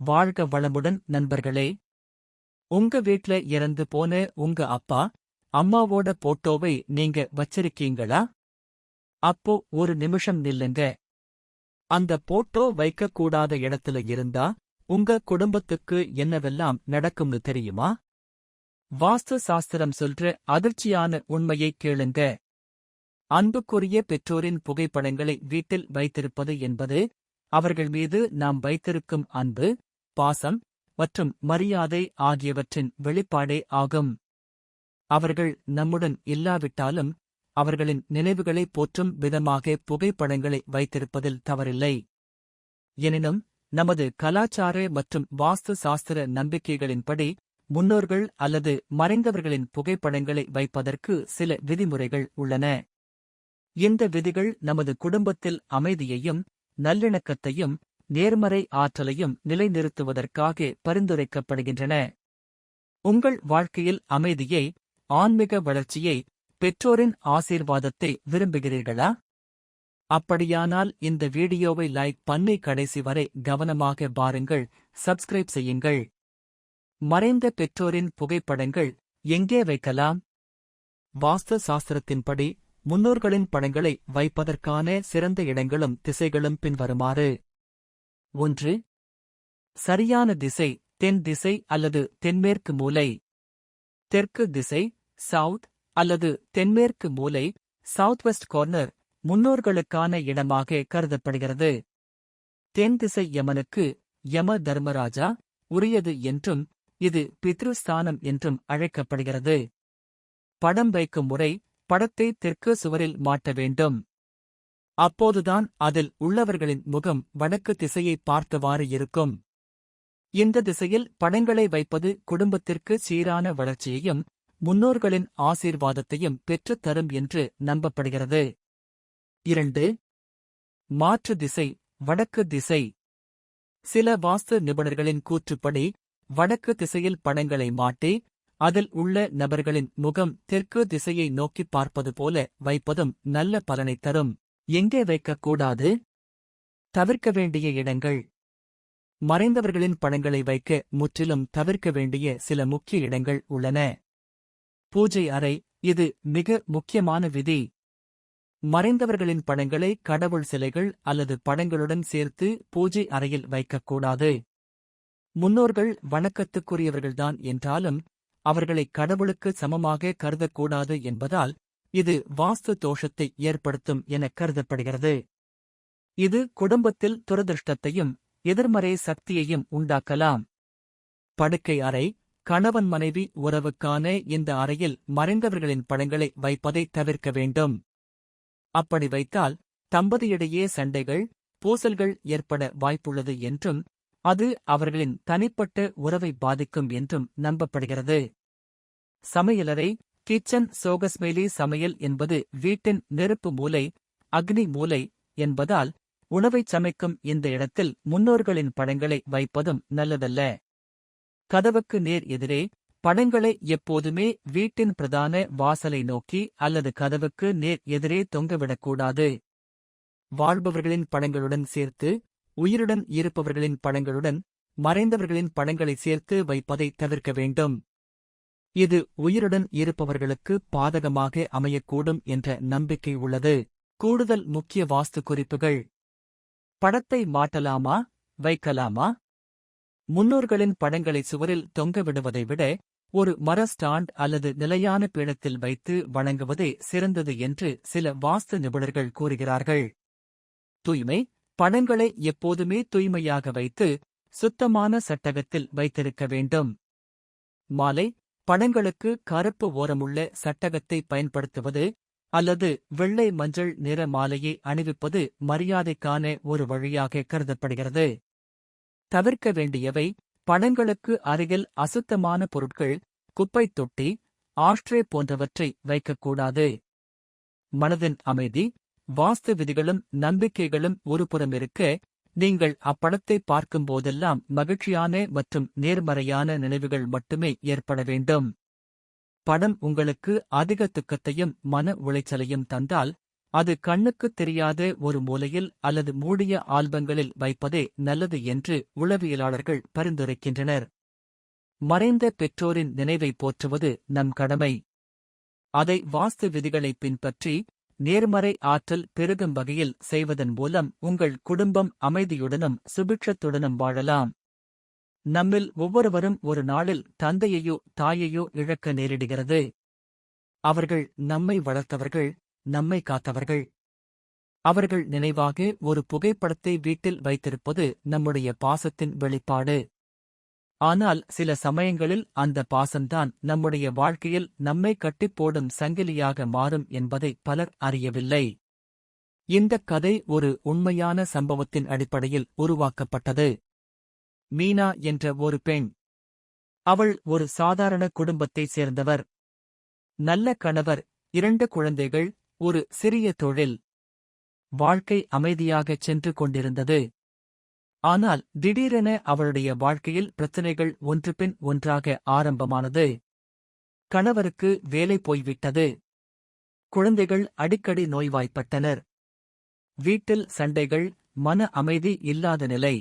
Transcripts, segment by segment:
வாழ்க வளமுடன் நண்பர்களே. உங்க வீட்ல இறந்து போன உங்க அப்பா அம்மாவோட போட்டோவை நீங்க வச்சிருக்கீங்களா? அப்போ ஒரு நிமிஷம் நில்லுங்க. அந்த போட்டோ வைக்கக்கூடாத இடத்துல இருந்தா உங்க குடும்பத்துக்கு என்னவெல்லாம் நடக்கும்னு தெரியுமா? வாஸ்து சாஸ்திரம் சொல்ற அதிர்ச்சியான உண்மையை கேளுங்க. அன்புக்குரிய பெற்றோரின் புகைப்படங்களை வீட்டில் வைத்திருப்பது என்பது அவர்கள் மீது நாம் வைத்திருக்கும் அன்பு பாசம் மற்றும் மரியாதை ஆகியவற்றின் வெளிப்பாடே ஆகும். அவர்கள் நம்முடன் இல்லாவிட்டாலும் அவர்களின் நினைவுகளை போற்றும் விதமாக புகைப்படங்களை வைத்திருப்பதில் தவறில்லை. எனினும் நமது கலாச்சார மற்றும் வாஸ்து சாஸ்திர நம்பிக்கைகளின்படி முன்னோர்கள் அல்லது மறைந்தவர்களின் புகைப்படங்களை வைப்பதற்கு சில விதிமுறைகள் உள்ளன. இந்த விதிகள் நமது குடும்பத்தில் அமைதியையும் நல்லிணக்கத்தையும் நேர்மறை ஆற்றலையும் நிலைநிறுத்துவதற்காக பரிந்துரைக்கப்படுகின்றன. உங்கள் வாழ்க்கையில் அமைதியை ஆன்மீக வளர்ச்சியை பெற்றோரின் ஆசீர்வாதத்தை விரும்புகிறீர்களா? அப்படியானால் இந்த வீடியோவை லைக் பண்ணி கடைசி வரை கவனமாக பாருங்கள் சப்ஸ்கிரைப் செய்யுங்கள். மறைந்த பெற்றோரின் புகைப்படங்கள் எங்கே வைக்கலாம்? வாஸ்து சாஸ்திரத்தின்படி முன்னோர்களின் படங்களை வைப்பதற்கான சிறந்த இடங்களும் திசைகளும் பின்வருமாறு. ஒன்று. சரியான திசை தென் திசை அல்லது தென்மேற்கு மூலை. தெற்கு திசை சவுத் அல்லது தென்மேற்கு மூலை சவுத் வெஸ்ட் கார்னர் முன்னோர்களுக்கான இடமாக கருதப்படுகிறது. தென் திசை யமனுக்கு யம தர்மராஜா உரியது என்றும் இது பித்ருஸ்தானம் என்றும் அழைக்கப்படுகிறது. படம் வைக்கும் முறை படத்தை தெற்கு சுவரில் மாட்ட வேண்டும். அப்போதுதான் அதில் உள்ளவர்களின் முகம் வடக்கு திசையை பார்த்தவாறு இருக்கும். இந்த திசையில் படங்களை வைப்பது குடும்பத்திற்கு சீரான வளர்ச்சியையும் முன்னோர்களின் ஆசீர்வாதத்தையும் பெற்றுத் தரும் என்று நம்பப்படுகிறது. இரண்டு மாற்று திசை வடக்கு திசை. சில வாஸ்து நிபுணர்களின் கூற்றுப்படி வடக்கு திசையில் படங்களை மாட்டி அதில் உள்ள நபர்களின் முகம் தெற்கு திசையை நோக்கிப் பார்ப்பது போல வைப்பதும் நல்ல பலனை தரும். எங்கே வைக்கக்கூடாது? தவிர்க்க வேண்டிய இடங்கள். மறைந்தவர்களின் படங்களை வைக்க முற்றிலும் தவிர்க்க வேண்டிய சில முக்கிய இடங்கள் உள்ளன. பூஜை அறை இது மிக முக்கியமான விதி. மறைந்தவர்களின் படங்களை கடவுள் சிலைகள் அல்லது படங்களுடன் சேர்த்து பூஜை அறையில் வைக்கக்கூடாது. முன்னோர்கள் வணக்கத்துக்குரியவர்கள்தான் என்றாலும் அவர்களை கடவுளுக்கு சமமாக கருதக்கூடாது என்பதால் இது வாஸ்து தோஷத்தை ஏற்படுத்தும் என கருதப்படுகிறது. இது குடும்பத்தில் துரதிருஷ்டத்தையும் எதிர்மறை சக்தியையும் உண்டாக்கலாம். படுக்கை அறை கணவன் மனைவி உறவுக்கான இந்த அறையில் மறைந்தவர்களின் படங்களை வைப்பதை தவிர்க்க வேண்டும். அப்படி வைத்தால் தம்பதியிடையே சண்டைகள் பூசல்கள் ஏற்பட வாய்ப்புள்ளது என்றும் அது அவர்களின் தனிப்பட்ட உறவை பாதிக்கும் என்றும் நம்பப்படுகிறது. சமையலறை கிச்சன் சோகஸ்மேலி சமையல் என்பது வீட்டின் நெருப்பு மூலை அக்னி மூலை என்பதால் உணவைச் சமைக்கும் இந்த இடத்தில் முன்னோர்களின் படங்களை வைப்பதும் நல்லதல்ல. கதவுக்கு நேர் எதிரே படங்களை எப்போதுமே வீட்டின் பிரதான வாசலை நோக்கி அல்லது கதவுக்கு நேர் எதிரே தொங்கவிடக்கூடாது. வாழ்பவர்களின் படங்களுடன் சேர்த்து உயிருடன் இருப்பவர்களின் படங்களுடன் மறைந்தவர்களின் படங்களை சேர்த்து வைப்பதை தவிர்க்க வேண்டும். இது உயிருடன் இருப்பவர்களுக்கு பாதகமாக அமையக்கூடும் என்ற நம்பிக்கை உள்ளது. கூடுதல் முக்கிய வாஸ்து குறிப்புகள் படத்தை மாட்டலாமா வைக்கலாமா? முன்னோர்களின் படங்களை சுவரில் தொங்கவிடுவதை விட ஒரு மர ஸ்டாண்ட் அல்லது நிலையான பீடத்தில் வைத்து வணங்குவதே சிறந்தது என்று சில வாஸ்து நிபுணர்கள் கூறுகிறார்கள். தூய்மை படங்களை எப்போதுமே தூய்மையாக வைத்து சுத்தமான சட்டகத்தில் வைத்திருக்க வேண்டும். மாலை படங்களுக்கு கருப்பு ஓரமுள்ள சட்டகத்தை பயன்படுத்துவது அல்லது வெள்ளை மஞ்சள் நிற மாலையை அணிவிப்பது மரியாதைக்கான ஒரு வழியாக கருதப்படுகிறது. தவிர்க்க வேண்டியவை படங்களுக்கு அருகில் அசுத்தமான பொருட்கள் குப்பைத் தொட்டி ஆஷ்ட்ரே போன்றவற்றை வைக்கக்கூடாது. மனதின் அமைதி வாஸ்து விதிகளும் நம்பிக்கைகளும் ஒருபுறம் இருக்க நீங்கள் அப்படத்தை பார்க்கும் போதெல்லாம் மகிழ்ச்சியான மற்றும் நேர்மறையான நினைவுகள் மட்டுமே ஏற்பட வேண்டும். படம் உங்களுக்கு அதிக துக்கத்தையும் மன உளைச்சலையும் தந்தால் அது கண்ணுக்குத் தெரியாத ஒரு மூலையில் அல்லது மூடிய ஆல்பங்களில் வைப்பதே நல்லது என்று உளவியலாளர்கள் பரிந்துரைக்கின்றனர். மறைந்த பெற்றோரின் நினைவை போற்றுவது நம் கடமை. அதை வாஸ்து விதிகளை பின்பற்றி நேர்மறை ஆற்றல் பெருகும் வகையில் செய்வதன் மூலம் உங்கள் குடும்பம் அமைதியுடனும் சுபிட்சத்துடனும் வாழலாம். நம்மில் ஒவ்வொருவரும் ஒரு நாளில் தந்தையையோ தாயையோ இழக்க நேரிடுகிறது. அவர்கள் நம்மை வளர்த்தவர்கள் நம்மை காத்தவர்கள். அவர்கள் நினைவாக ஒரு புகைப்படத்தை வீட்டில் வைத்திருப்பது நம்முடைய பாசத்தின் வெளிப்பாடு. ஆனால் சில சமயங்களில் அந்த பாசம்தான் நம்முடைய வாழ்க்கையில் நம்மை கட்டிப்போடும் சங்கிலியாக மாறும் என்பதை பலர் அறியவில்லை. இந்தக் கதை ஒரு உண்மையான சம்பவத்தின் அடிப்படையில் உருவாக்கப்பட்டது. மீனா என்ற ஒரு பெண். அவள் ஒரு சாதாரண குடும்பத்தைச் சேர்ந்தவர். நல்ல கணவர் இரண்டு குழந்தைகள் ஒரு சிறிய தொழில். வாழ்க்கை அமைதியாகச் சென்று கொண்டிருந்தது. ஆனால் திடீரென அவளுடைய வாழ்க்கையில் பிரச்சனைகள் ஒன்றுபின் ஒன்றாக ஆரம்பமானது. கணவருக்கு வேலை போய்விட்டது. குழந்தைகள் அடிக்கடி நோய்வாய்ப்பட்டனர். வீட்டில் சண்டைகள் மன அமைதி இல்லாத நிலை.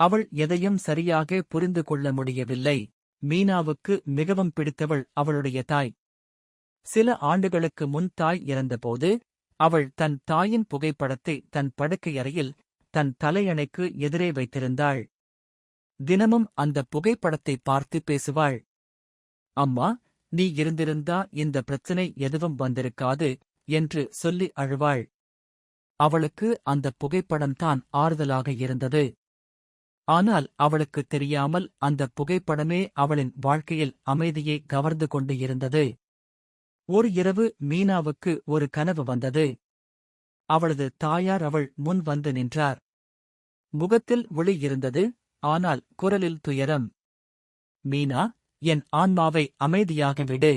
அவள் எதையும் சரியாக புரிந்து கொள்ள முடியவில்லை. மீனாவுக்கு மிகவும் பிடித்தவள் அவளுடைய தாய். சில ஆண்டுகளுக்கு முன் தாய் இறந்தபோது அவள் தன் தாயின் புகைப்படத்தை தன் படுக்கையறையில் தன் தலையணைக்கு எதிரே வைத்திருந்தாள். தினமும் அந்த புகைப்படத்தை பார்த்து பேசுவாள். அம்மா நீ இருந்திருந்தா இந்த பிரச்சனை எதுவும் வந்திருக்காது என்று சொல்லி அழுவாள். அவளுக்கு அந்த புகைப்படம்தான் ஆறுதலாக இருந்தது. ஆனால் அவளுக்குத் தெரியாமல் அந்த புகைப்படமே அவளின் வாழ்க்கையில் அமைதியை கவர்ந்து கொண்டு இருந்தது. ஒரு இரவு மீனாவுக்கு ஒரு கனவு வந்தது. அவளது தாயார் அவள் முன் வந்து நின்றார். முகத்தில் ஒளி இருந்தது ஆனால் குரலில் துயரம். மீனா என் ஆன்மாவை அமைதியாக விடு.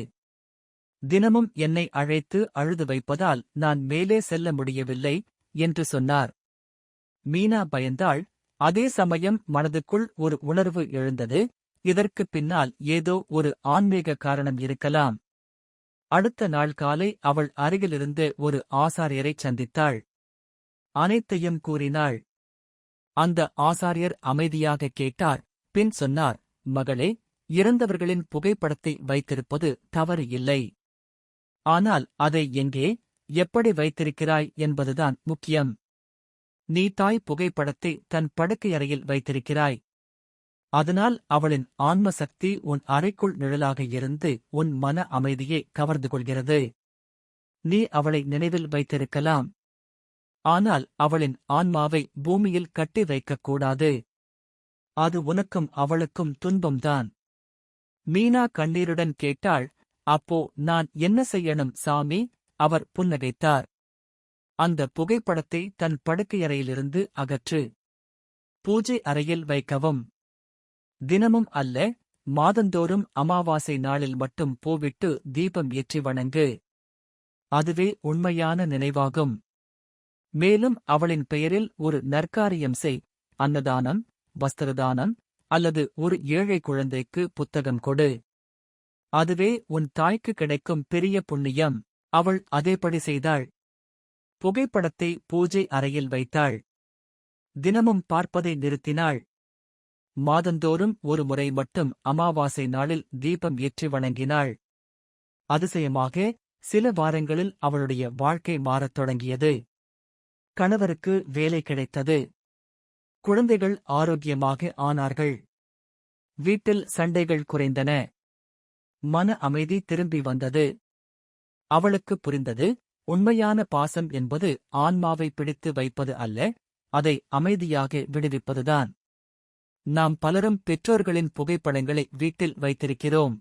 தினமும் என்னை அழைத்து அழுது வைப்பதால் நான் மேலே செல்ல முடியவில்லை என்று சொன்னார். மீனா பயந்தாள். அதே சமயம் மனதுக்குள் ஒரு உணர்வு எழுந்தது. இதற்குப் பின்னால் ஏதோ ஒரு ஆன்மீக காரணம் இருக்கலாம். அடுத்த நாள் காலை அவள் அருகிலிருந்து ஒரு ஆசாரியரைச் சந்தித்தாள். அனைத்தையும் கூறினாள். அந்த ஆசாரியர் அமைதியாக கேட்டார். பின் சொன்னார் மகளே இறந்தவர்களின் புகைப்படத்தை வைத்திருப்பது தவறு இல்லை. ஆனால் அதை எங்கே எப்படி வைத்திருக்கிறாய் என்பதுதான் முக்கியம். நீ தாய் புகைப்படத்தை தன் படுக்கையறையில் வைத்திருக்கிறாய். அதனால் அவளின் ஆன்ம சக்தி உன் அறைக்குள் நிழலாக இருந்து உன் மன அமைதியை கவர்ந்து கொள்கிறது. நீ அவளை நினைவில் வைத்திருக்கலாம். ஆனால் அவளின் ஆன்மாவை பூமியில் கட்டி வைக்கக்கூடாது. அது உனக்கும் அவளுக்கும் துன்பம்தான். மீனா கண்ணீருடன் கேட்டாள் அப்போ நான் என்ன செய்யணும் சாமி? அவர் புன்னகைத்தார். அந்த புகைப்படத்தை தன் படுக்கையறையிலிருந்து அகற்று பூஜை அறையில் வைக்கவும். தினமும் அல்ல மாதந்தோறும் அமாவாசை நாளில் மட்டும் பூவிட்டு தீபம் ஏற்றி வணங்கு. அதுவே உண்மையான நினைவாகும். மேலும் அவளின் பெயரில் ஒரு நற்காரியம் செய் அன்னதானம் வஸ்திரதானம் அல்லது ஒரு ஏழை குழந்தைக்கு புத்தகம் கொடு. அதுவே உன் தாய்க்கு கிடைக்கும் பெரிய புண்ணியம் அவள் அதேபடி செய்தாள். புகைப்படத்தை பூஜை அறையில் வைத்தாள். தினமும் பார்ப்பதை நிறுத்தினாள். மாதந்தோறும் ஒரு முறை மட்டும் அமாவாசை நாளில் தீபம் ஏற்றி வணங்கினாள். அதிசயமாக சில வாரங்களில் அவளுடைய வாழ்க்கை மாறத் தொடங்கியது. கணவருக்கு வேலை கிடைத்தது. குழந்தைகள் ஆரோக்கியமாக ஆனார்கள். வீட்டில் சண்டைகள் குறைந்தன. மன அமைதி திரும்பி வந்தது. அவளுக்கு புரிந்தது உண்மையான பாசம் என்பது ஆன்மாவை பிடித்து வைப்பது அல்ல அதை அமைதியாக விடுவிப்பதுதான். நாம் பலரும் பெற்றோர்களின் புகைப்படங்களை வீட்டில் வைத்திருக்கிறோம்.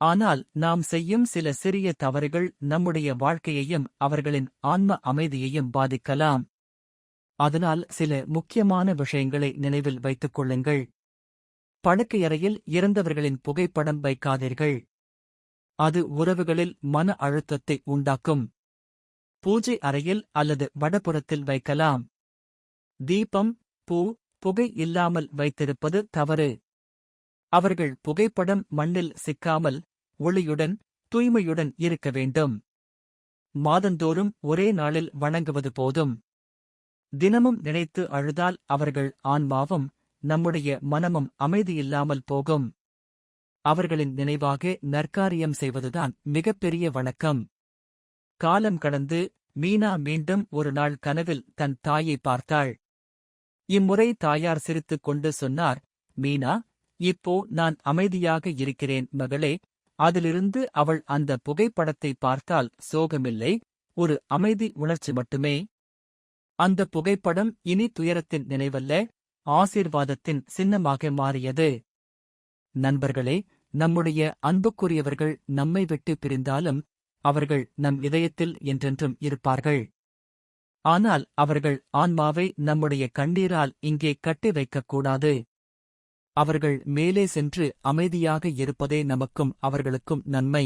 ஆனால் நாம் செய்யும் சில சிறிய தவறுகள் நம்முடைய வாழ்க்கையையும் அவர்களின் ஆன்ம அமைதியையும் பாதிக்கலாம். அதனால் சில முக்கியமான விஷயங்களை நினைவில் வைத்துக் கொள்ளுங்கள். படுக்கையறையில் இறந்தவர்களின் புகைப்படம் வைக்காதீர்கள். அது உறவுகளில் மன அழுத்தத்தை உண்டாக்கும். பூஜை அறையில் அல்லது வடபுறத்தில் வைக்கலாம். தீபம் பூ புகை இல்லாமல் வைத்திருப்பது தவறு. அவர்கள் புகைப்படம் மண்ணில் சிக்காமல் ஒளியுடன் தூய்மையுடன் இருக்க வேண்டும். மாதந்தோறும் ஒரே நாளில் வணங்குவது போதும். தினமும் நினைத்து அழுதால் அவர்கள் ஆன்மாவும் நம்முடைய மனமும் அமைதியில்லாமல் போகும். அவர்களின் நினைவாக நற்காரியம் செய்வதுதான் மிகப்பெரிய வணக்கம். காலம் கடந்து மீனா மீண்டும் ஒரு நாள் கனவில் தன் தாயை பார்த்தாள். இம்முறை தாயார் சிரித்துக் கொண்டு சொன்னார் மீனா இப்போ நான் அமைதியாக இருக்கிறேன் மகளே. அதிலிருந்து அவள் அந்த புகைப்படத்தை பார்த்தால் சோகமில்லை. ஒரு அமைதி உணர்ச்சி மட்டுமே. அந்த புகைப்படம் இனி துயரத்தின் நினைவல்ல. ஆசீர்வாதத்தின் சின்னமாக மாறியது. நண்பர்களே நம்முடைய அன்புக்குரியவர்கள் நம்மை விட்டு பிரிந்தாலும் அவர்கள் நம் இதயத்தில் என்றென்றும் இருப்பார்கள். ஆனால் அவர்கள் ஆன்மாவை நம்முடைய கண்ணீரால் இங்கே கட்டி வைக்கக்கூடாது. அவர்கள் மேலே சென்று அமைதியாக இருப்பதே நமக்கும் அவர்களுக்கும் நன்மை.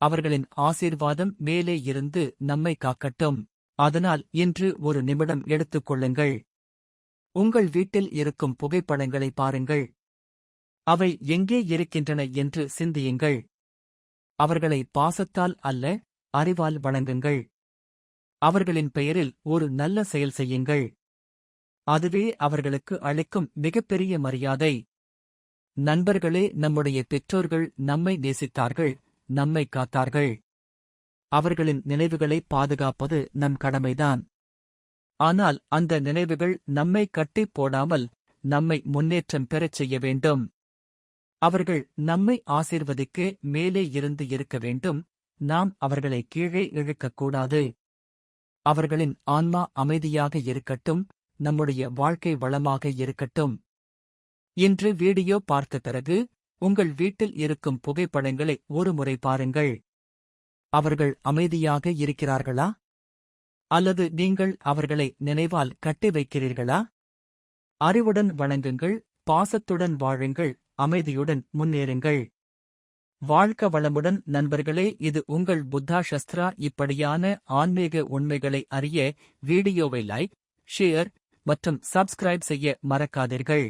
அவர்களின் ஆசீர்வாதம் மேலே இருந்து நம்மை காக்கட்டும். அதனால் இன்று ஒரு நிமிடம் எடுத்துக் கொள்ளுங்கள். உங்கள் வீட்டில் இருக்கும் புகைப்படங்களை பாருங்கள். அவை எங்கே இருக்கின்றன என்று சிந்தியுங்கள். அவர்களை பாசத்தால் அல்ல அறிவால் வணங்குங்கள். அவர்களின் பெயரில் ஒரு நல்ல செயல் செய்யுங்கள். அதுவே அவர்களுக்கு அளிக்கும் மிகப்பெரிய மரியாதை. நண்பர்களே நம்முடைய பெற்றோர்கள் நம்மை நேசித்தார்கள் நம்மை காத்தார்கள். அவர்களின் நினைவுகளை பாதுகாப்பது நம் கடமைதான். ஆனால் அந்த நினைவுகள் நம்மை கட்டிப் போடாமல் நம்மை முன்னேற்றம் பெறச் செய்ய வேண்டும். அவர்கள் நம்மை ஆசீர்வதிக்க மேலே இருந்து இருக்க வேண்டும். நாம் அவர்களை கீழே இழுக்கக்கூடாது அவர்களின் ஆன்மா அமைதியாக இருக்கட்டும் நம்முடைய வாழ்க்கை வளமாக இருக்கட்டும். இன்று வீடியோ பார்த்த பிறகு உங்கள் வீட்டில் இருக்கும் புகைப்படங்களை ஒருமுறை பாருங்கள். அவர்கள் அமைதியாக இருக்கிறார்களா? அல்லது நீங்கள் அவர்களை நினைவால் கட்டி வைக்கிறீர்களா? அறிவுடன் வணங்குங்கள் பாசத்துடன் வாழுங்கள் அமைதியுடன் முன்னேறுங்கள். வாழ்க்க வளமுடன் நண்பர்களே இது உங்கள் புத்தா சஸ்திரா இப்படியான ஆன்மீக உண்மைகளை அறிய வீடியோவை லைக் ஷேர் மற்றும் சப்ஸ்கிரைப் செய்ய மறக்காதீர்கள்.